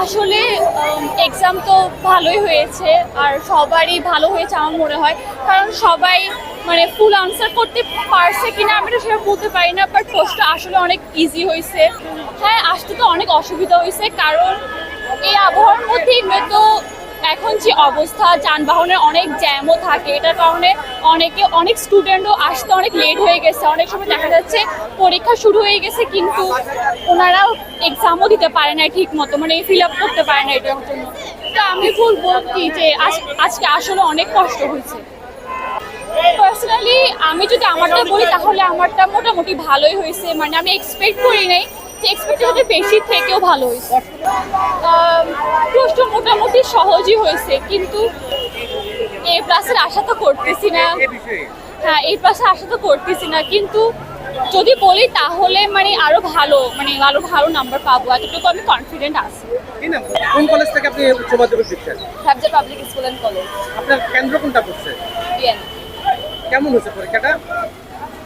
আসলে এক্সাম তো ভালোই হয়েছে আর সবারই ভালো হয়েছে আমার মনে হয়। কারণ সবাই মানে ফুল আনসার করতে পারছে কিনা আমি তো সেটা বলতে পারি না বাট প্রশ্নটা আসলে অনেক ইজি হয়েছে। হ্যাঁ আসতে তো অনেক অসুবিধা হয়েছে, কারণ এই আবহাওয়ার মধ্যে তো এখন যে অবস্থা, যানবাহনের অনেক জ্যামও থাকে, এটার কারণে অনেকে, অনেক স্টুডেন্টও আসতে অনেক লেট হয়ে গেছে। অনেক সময় দেখা যাচ্ছে পরীক্ষা শুরু হয়ে গেছে, কিন্তু ওনারা এক্সামও দিতে পারে না ঠিক মতো মানে ফিল আপ করতে পারে না এটার জন্য। তো আমি বলব কি যে আজ- আজকে আসলে অনেক কষ্ট হয়েছে। পার্সোনালি আমি যদি আমারটা বলি, তাহলে আমারটা মোটামুটি ভালোই হয়েছে মানে আমি এক্সপেক্ট করি নাই। এক্সপেক্টেশনের বেশি থেকেও ভালো হয়েছে। প্রশ্ন মোটামুটি সহজই হয়েছে কিন্তু এ প্লাসের আশা তো করতেছি না। হ্যাঁ এই প্লাসের আশা তো করতেছি না কিন্তু যদি বলি তাহলে মানে আরও ভালো মানে আরও ভালো নাম্বার পাবো। এতটুকু আমি কনফিডেন্ট আছি। কোন কলেজ থেকে আপনি উচ্চ মাধ্যমিক দিচ্ছেন হ্যাবজা পাবলিক স্কুল অ্যান্ড কলেজ আপনার কেন্দ্র কোনটা পড়ছে? কেমন হয়েছে পরীক্ষাটা?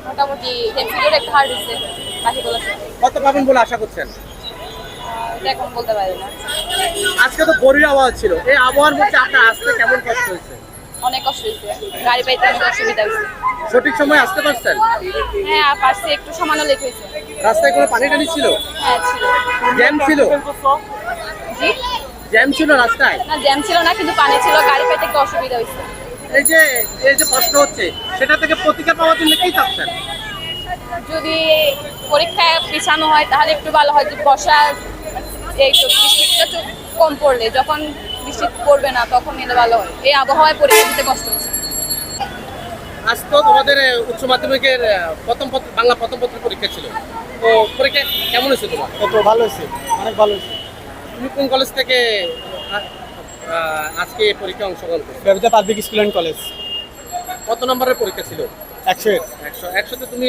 মোটামুটি এমসিকিউর একটা হার্ড হয়েছে বাকিগুলো কত পাবেন বলে আশা করছেন? এটা এখন বলতে পারি না। আজকে তো বড়ি আবহাওয়া ছিল। এই আবহাওয়ার মধ্যে আপনার আসতে কেমন কষ্ট হয়েছে? অনেক কষ্ট হয়েছে। গাড়ি পাইতে অনেক অসুবিধা হয়েছে। সঠিক সময় আসতে পারছেন? হ্যাঁ পাশে একটু সামান্য লেট হয়েছে। রাস্তায় কোনো পানি টানি ছিল? হ্যাঁ ছিল। জ্যাম ছিল? জি? জ্যাম ছিল রাস্তায়? না জ্যাম ছিল না কিন্তু পানি ছিল। গাড়ি পাইতে একটু অসুবিধা হয়েছে। এই যে এই যে কষ্ট হচ্ছে সেটা থেকে প্রতিকার পাওয়ার জন্য কি চাচ্ছেন? যদি পরীক্ষায় পিছানো হয় তাহলে একটু ভালো হয়। যে বর্ষার এই তো বৃষ্টিটা একটু কম পড়লে যখন বৃষ্টি পড়বে না তখন এলে ভালো হয়। এই আবহাওয়ায় পরীক্ষা দিতে কষ্ট হচ্ছে। আজ তো তোমাদের উচ্চ মাধ্যমিকের প্রথম পত্র বাংলা প্রথম পত্র পরীক্ষা ছিল। তো পরীক্ষা কেমন হয়েছে তোমার? ভালো হয়েছে অনেক ভালো হয়েছে। তুমি কোন কলেজ থেকে আজকে পরীক্ষা অংশগ্রহণ করছ। ব্যবসা পাবলিক স্কুল অ্যান্ড কলেজ। কত নম্বরের পরীক্ষা ছিল? একশো একশো একশোতে তুমি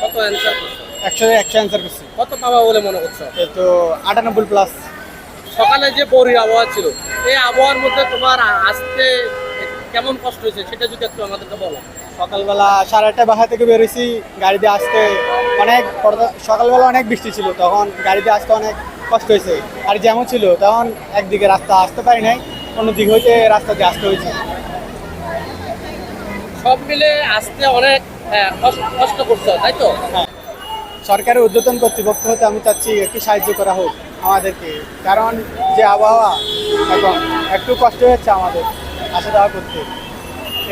কত অ্যান্সার করছ? একশো একশো অ্যান্সার করছি। কত পাবা বলে মনে করছ? এই তো আটানব্বই প্লাস সকালে যে বড়ি আবহাওয়া ছিল এই আবহাওয়ার মধ্যে তোমার আসতে কেমন কষ্ট হয়েছে সেটা যদি একটু আমাদেরকে বলো। সকালবেলা সাড়ে আটটা বাসা থেকে বেরোইছি গাড়ি দিয়ে আসতে অনেক সকালবেলা অনেক বৃষ্টি ছিল তখন গাড়ি দিয়ে আসতে অনেক কষ্ট হয়েছে। আর যেমন ছিল তখন একদিকে রাস্তা আসতে পারি নাই অন্য দিক হইতে রাস্তা দিয়ে আসতে হয়েছে সব মিলে আসতে অনেক কষ্ট- কষ্ট করছ তাই তো? হ্যাঁ। সরকারের উদ্যতন কর্তৃপক্ষ হতে আমি চাচ্ছি একটু সাহায্য করা হোক আমাদেরকে কারণ যে আবহাওয়া এখন একটু কষ্ট হচ্ছে আমাদের। আসা যাওয়া করতে।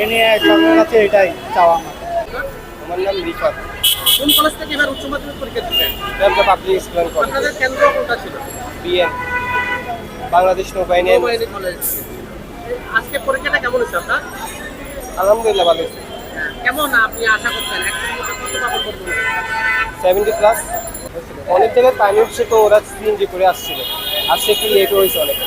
এ নিয়ে সরকারের কাছে এটাই চাওয়া আমার। আমার নাম রিফাত কোন কলেজ থেকে এবার উচ্চ মাধ্যমিক পরীক্ষা দিচ্ছেন ব্যবসা পাবলিক স্কুল কলেজ আপনাদের কেন্দ্র কোনটা ছিল? বিএন বাংলাদেশ নৌবাহিনী কলেজ আজকে পরীক্ষাটা কেমন হয়েছে আপনার? আলহামদুলিল্লাহ ভালো হয়েছে। হ্যাঁ, কেমন আপনি আশা করছেন? সেভেন্টি প্লাস অনেক জায়গায় টাইম উঠছে তো ওরা সিএনজি করে আসছিল। আজকে একটু লেট হয়েছে অনেক।